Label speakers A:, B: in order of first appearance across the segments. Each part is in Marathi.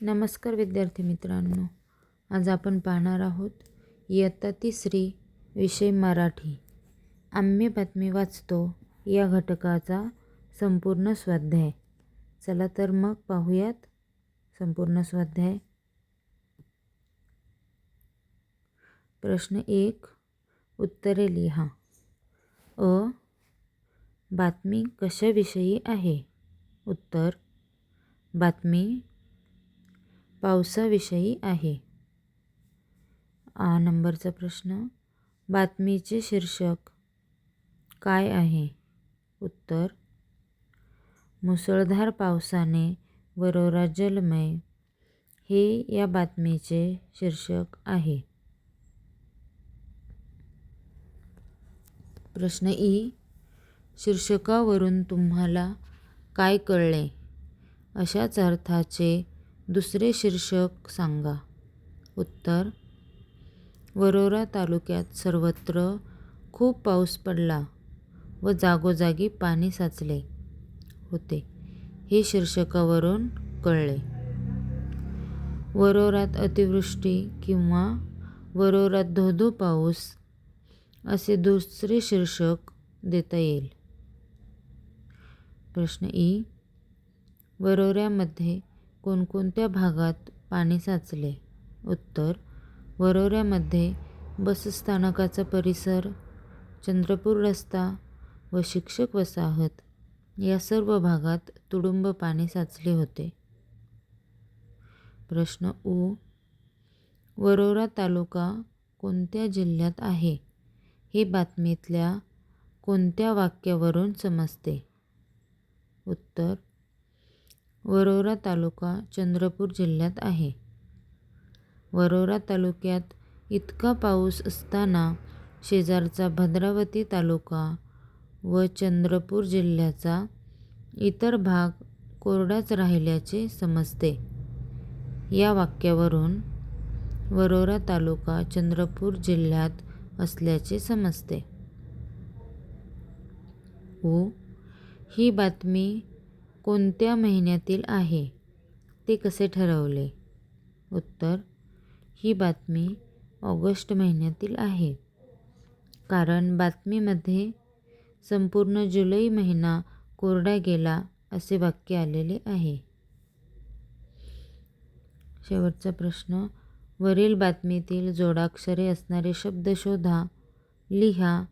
A: नमस्कार विद्यार्थी मित्रांनो आज आपण पाहणार आहोत इयत्ता तिसरी विषय मराठी. आम्ही बातमी वाचतो या घटकाचा संपूर्ण स्वाध्याय. चला तर मग पाहूयात संपूर्ण स्वाध्याय. प्रश्न एक उत्तरे लिहा. अ बातमी कशाविषयी आहे? उत्तर बातमी पावसाविषयी आहे. आ नंबरचा प्रश्न बातमीचे शीर्षक काय आहे? उत्तर मुसळधार पावसाने वरोरा जलमय. हे या बातमीचे शीर्षक आहे. प्रश्न ई शीर्षकावरून तुम्हाला काय कळले? अशाच अर्थाचे दुसरे शीर्षक सांगा. उत्तर वरोरा तालुक्यात सर्वत्र खूप पाऊस पडला व जागोजागी पाणी साचले होते. हे शीर्षकावरून कळले. वरोरात अतिवृष्टी किंवा वरोरात धोधो पाऊस असे दुसरे शीर्षक देता येईल. प्रश्न ई वरोऱ्यामध्ये कोणकोणत्या भागात पाणी साचले? उत्तर वरोऱ्यामध्ये बसस्थानकाचा परिसर चंद्रपूर रस्ता व शिक्षक वसाहत या सर्व भागात तुडुंब पाणी साचले होते. प्रश्न उ वरोरा तालुका कोणत्या जिल्ह्यात आहे? हे बातमीतल्या कोणत्या वाक्यावरून समजते? उत्तर वरोरा तालुका चंद्रपूर जिल्ह्यात आहे. वरोरा तालुक्यात इतका पाऊस असताना शेजारचा भद्रावती तालुका व चंद्रपूर जिल्ह्याचा इतर भाग कोरडाच राहिल्याचे समजते. या वाक्यावरून वरोरा तालुका चंद्रपूर जिल्ह्यात असल्याचे समजते. उ. ही बातमी कोणत्या महिन्यातील आहे? ते कसे ठरवले? उत्तर ही बातमी ऑगस्ट महिन्यातील आहे. कारण बातमीमध्ये संपूर्ण जुलै महिना कोरडा गेला असे वाक्य आलेले आहे. शेवटचा प्रश्न वरील बातमीतील जोडाक्षरे असणारे शब्द शोधा लिहा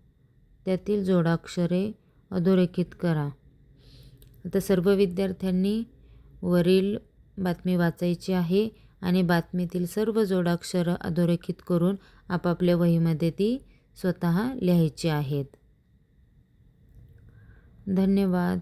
A: त्यातील जोडाक्षरे अधोरेखित करा. आता सर्व विद्यार्थ्यांनी वरील बातमी वाचायची आहे आणि बातमीतील सर्व जोडाक्षरं अधोरेखित करून आपापल्या वहीमध्ये ती स्वतः लिहायची आहेत. धन्यवाद.